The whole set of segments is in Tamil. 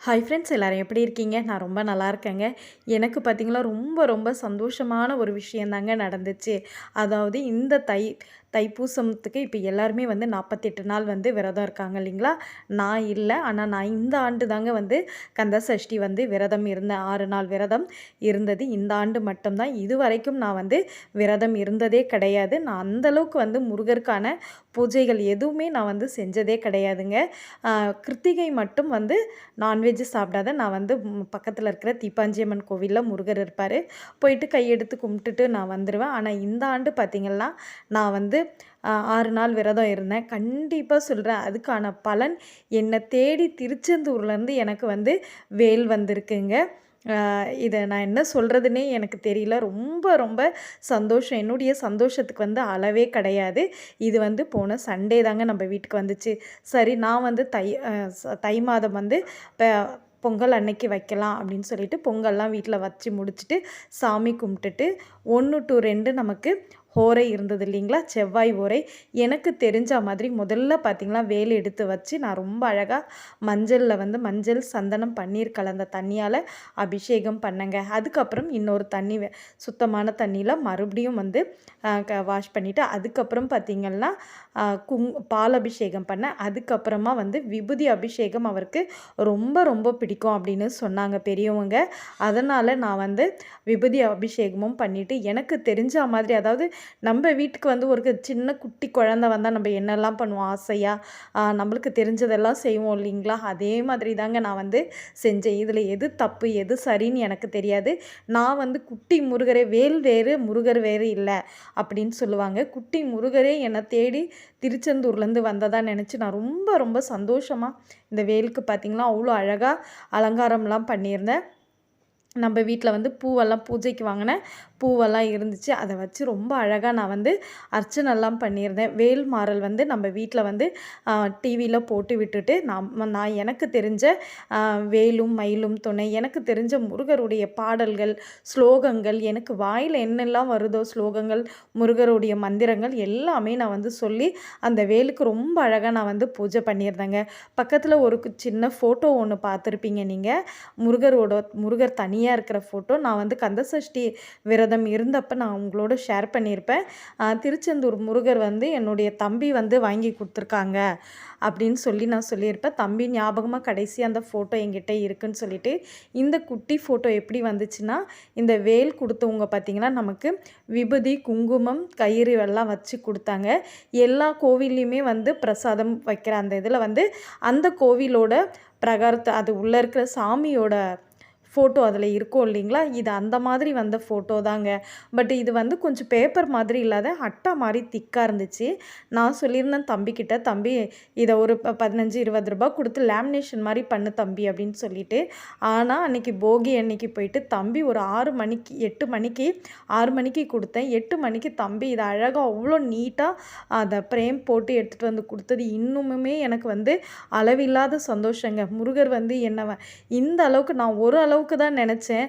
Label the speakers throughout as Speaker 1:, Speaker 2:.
Speaker 1: ஹாய் ஃப்ரெண்ட்ஸ் எல்லோரும் எப்படி இருக்கீங்க? நான் ரொம்ப நல்லா இருக்கேங்க. எனக்கு பார்த்திங்களா ரொம்ப ரொம்ப சந்தோஷமான ஒரு விஷயந்தாங்க நடந்துச்சு. அதாவது இந்த தை தைப்பூசத்துக்கு இப்போ எல்லாருமே வந்து நாற்பத்தெட்டு நாள் வந்து விரதம் இருக்காங்க இல்லைங்களா? நான் இல்லை. ஆனால் நான் இந்த ஆண்டு தாங்க வந்து கந்த சஷ்டி வந்து விரதம் இருந்தேன் ஆறு நாள் விரதம் இருந்தது. இந்த ஆண்டு மட்டும்தான். இது வரைக்கும் நான் வந்து விரதம் இருந்ததே கிடையாது. நான் அந்தளவுக்கு வந்து முருகருக்கான பூஜைகள் எதுவுமே நான் வந்து செஞ்சதே கிடையாதுங்க. கிருத்திகை மட்டும் வந்து நான்வெஜ் சாப்பிடாத நான் வந்து பக்கத்தில் இருக்கிற தீப்பாஞ்சியம்மன் கோவிலில் முருகர் இருப்பார். போயிட்டு கையெடுத்து கும்பிட்டுட்டு நான் வந்துடுவேன் ஆனால் இந்த ஆண்டு பார்த்திங்கன்னா நான் வந்து ஆறு நாள் விரதம் இருந்தேன். கண்டிப்பாக சொல்கிறேன் அதுக்கான பலன் என்னை தேடி திருச்செந்தூர்லேருந்து எனக்கு வந்து வேல் வந்திருக்குங்க. இதை நான் என்ன சொல்கிறதுனே எனக்கு தெரியல. ரொம்ப ரொம்ப சந்தோஷம். என்னுடைய சந்தோஷத்துக்கு வந்து அளவே கிடையாது. இது வந்து போன சண்டே தாங்க நம்ம வீட்டுக்கு வந்துச்சு. சரி நான் வந்து தை தை மாதம் வந்து இப்போ பொங்கல் அன்னைக்கு வைக்கலாம் அப்படின்னு சொல்லிட்டு பொங்கல்லாம் வீட்டில் வச்சு முடிச்சுட்டு சாமி கும்பிட்டுட்டு ஒன்று டு ரெண்டு நமக்கு ஓரை இருந்தது இல்லைங்களா? செவ்வாய் ஓரை. எனக்கு தெரிஞ்ச மாதிரி முதல்ல பார்த்திங்களா வேலை எடுத்து வச்சு நான் ரொம்ப அழகாக மஞ்சளில் வந்து மஞ்சள் சந்தனம் பன்னீர் கலந்த தண்ணியால் அபிஷேகம் பண்ணேங்க. அதுக்கப்புறம் இன்னொரு தண்ணி சுத்தமான தண்ணியில் மறுபடியும் வந்து வாஷ் பண்ணிவிட்டு அதுக்கப்புறம் பார்த்திங்கன்னா குங் பால் அபிஷேகம் பண்ணேன். அதுக்கப்புறமா வந்து விபூதி அபிஷேகம் அவருக்கு ரொம்ப ரொம்ப பிடிக்கும் அப்படின்னு சொன்னாங்க பெரியவங்க. அதனால் நான் வந்து விபூதி அபிஷேகமும் பண்ணிவிட்டு எனக்கு தெரிஞ்ச மாதிரி அதாவது நம்ம வீட்டுக்கு வந்து ஒரு சின்ன குட்டி குழந்த வந்தால் நம்ம என்னெல்லாம் பண்ணுவோம்? ஆசையாக நம்மளுக்கு தெரிஞ்சதெல்லாம் செய்வோம் இல்லைங்களா? அதே மாதிரி தாங்க நான் வந்து செஞ்சேன். இதில் எது தப்பு எது சரின்னு எனக்கு தெரியாது. நான் வந்து குட்டி முருகரே வேல் வேறு முருகர் வேறு இல்லை அப்படின்னு சொல்லுவாங்க. குட்டி முருகரே என்னை தேடி திருச்செந்தூர்லேருந்து வந்ததாக நினச்சி நான் ரொம்ப ரொம்ப சந்தோஷமாக இந்த வேலுக்கு பார்த்திங்கன்னா அவ்வளோ அழகாக அலங்காரம்லாம் பண்ணியிருந்தேன். நம்ம வீட்டில் வந்து பூவெல்லாம் பூஜைக்கு வாங்கின பூவெல்லாம் இருந்துச்சு. அதை வச்சு ரொம்ப அழகாக நான் வந்து அர்ச்சனைலாம் பண்ணியிருந்தேன். வேல் மாறல் வந்து நம்ம வீட்டில் வந்து டிவியில் போட்டு விட்டுட்டு நான் நான் எனக்கு தெரிஞ்ச வேலும் மயிலும் துணை எனக்கு தெரிஞ்ச முருகருடைய பாடல்கள் ஸ்லோகங்கள் எனக்கு வாயில் என்னெல்லாம் வருதோ ஸ்லோகங்கள் முருகருடைய மந்திரங்கள் எல்லாமே நான் வந்து சொல்லி அந்த வேலுக்கு ரொம்ப அழகாக நான் வந்து பூஜை பண்ணியிருந்தேங்க. பக்கத்தில் ஒரு சின்ன ஃபோட்டோ ஒன்று பார்த்துருப்பீங்க நீங்கள் முருகரோட முருகர் தனி தனியாக இருக்கிற ஃபோட்டோ நான் வந்து கந்தசஷ்டி விரதம் இருந்தப்போ நான் உங்களோட ஷேர் பண்ணியிருப்பேன். திருச்செந்தூர் முருகர் வந்து என்னுடைய தம்பி வந்து வாங்கி கொடுத்துருக்காங்க அப்படின்னு சொல்லி நான் சொல்லியிருப்பேன். தம்பி ஞாபகமாக கடைசி அந்த ஃபோட்டோ எங்கிட்ட இருக்குன்னு சொல்லிட்டு இந்த குட்டி ஃபோட்டோ எப்படி வந்துச்சுன்னா இந்த வேல் கொடுத்தவங்க பார்த்திங்கன்னா நமக்கு விபூதி குங்குமம் கயிறு எல்லாம் வச்சு கொடுத்தாங்க. எல்லா கோவில்லையுமே வந்து பிரசாதம் வைக்கிற அந்த இதில் வந்து அந்த கோவிலோட பிரகாரத்தை அது உள்ளே இருக்கிற சாமியோட ஃபோட்டோ அதில் இருக்கும் இல்லைங்களா? இது அந்த மாதிரி வந்த ஃபோட்டோ தாங்க. பட் இது வந்து கொஞ்சம் பேப்பர் மாதிரி இல்லாத அட்டை மாதிரி திக்காக இருந்துச்சு. நான் சொல்லியிருந்தேன் தம்பிக்கிட்ட தம்பி இதை ஒரு பதினஞ்சு இருபது ரூபா கொடுத்து லேமினேஷன் மாதிரி பண்ணு தம்பி அப்படின்னு சொல்லிட்டு. ஆனால் அன்றைக்கி போகி அன்னைக்கு போயிட்டு தம்பி ஒரு ஆறு மணிக்கு எட்டு மணிக்கு ஆறு மணிக்கு கொடுத்தேன். எட்டு மணிக்கு தம்பி இதை அழகாக அவ்வளோ நீட்டாக அதை பிரேம் போட்டு எடுத்துகிட்டு வந்து கொடுத்தது. இன்னுமுமே எனக்கு வந்து அளவில்லாத சந்தோஷங்க. முருகர் வந்து என்னை இந்த அளவுக்கு நான் ஒரு அளவு அளவுக்கு தான் நினச்சேன்.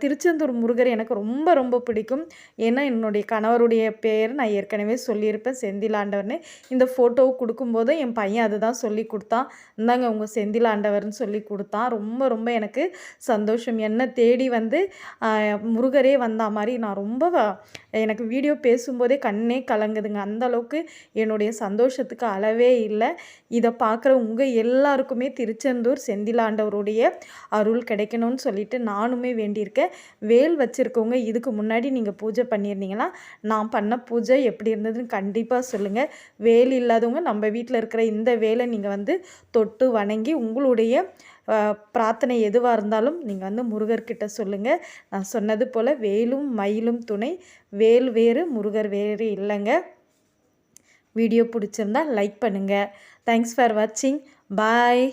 Speaker 1: திருச்செந்தூர் முருகர் எனக்கு ரொம்ப ரொம்ப பிடிக்கும். ஏன்னா என்னுடைய கணவருடைய பேர் நான் ஏற்கனவே சொல்லியிருப்பேன் செந்திலாண்டவர்னு இந்த ஃபோட்டோவை கொடுக்கும்போது என் பையன் அதை தான் சொல்லி கொடுத்தான். இந்தாங்க உங்கள் செந்திலாண்டவர்னு சொல்லி கொடுத்தான். ரொம்ப ரொம்ப எனக்கு சந்தோஷம். என்னை தேடி வந்து முருகரே வந்த மாதிரி நான் ரொம்ப எனக்கு வீடியோ பேசும்போதே கண்ணே கலங்குதுங்க. அந்தளவுக்கு என்னுடைய சந்தோஷத்துக்கு அளவே இல்லை. இதை பார்க்குற உங்கள் எல்லாருக்குமே திருச்செந்தூர் செந்திலாண்டவருடைய அருள் கிடைக்கணும்னு இருக்கணும்னு சொல்லிட்டு நானுமே வேண்டியிருக்கேன். வேல் வச்சுருக்கவங்க இதுக்கு முன்னாடி நீங்கள் பூஜை பண்ணியிருந்தீங்கன்னா நான் பண்ண பூஜை எப்படி இருந்ததுன்னு கண்டிப்பாக சொல்லுங்கள் வேல் இல்லாதவங்க நம்ம வீட்டில் இருக்கிற இந்த வேலை நீங்கள் வந்து தொட்டு வணங்கி உங்களுடைய பிரார்த்தனை எதுவாக இருந்தாலும் நீங்கள் வந்து முருகர்கிட்ட சொல்லுங்கள் நான் சொன்னது போல் வேலும் மயிலும் துணை வேல் வேறு முருகர் வேறு இல்லைங்க. வீடியோ பிடிச்சிருந்தா லைக் பண்ணுங்கள் தேங்க்ஸ் ஃபார் வாட்சிங் பாய்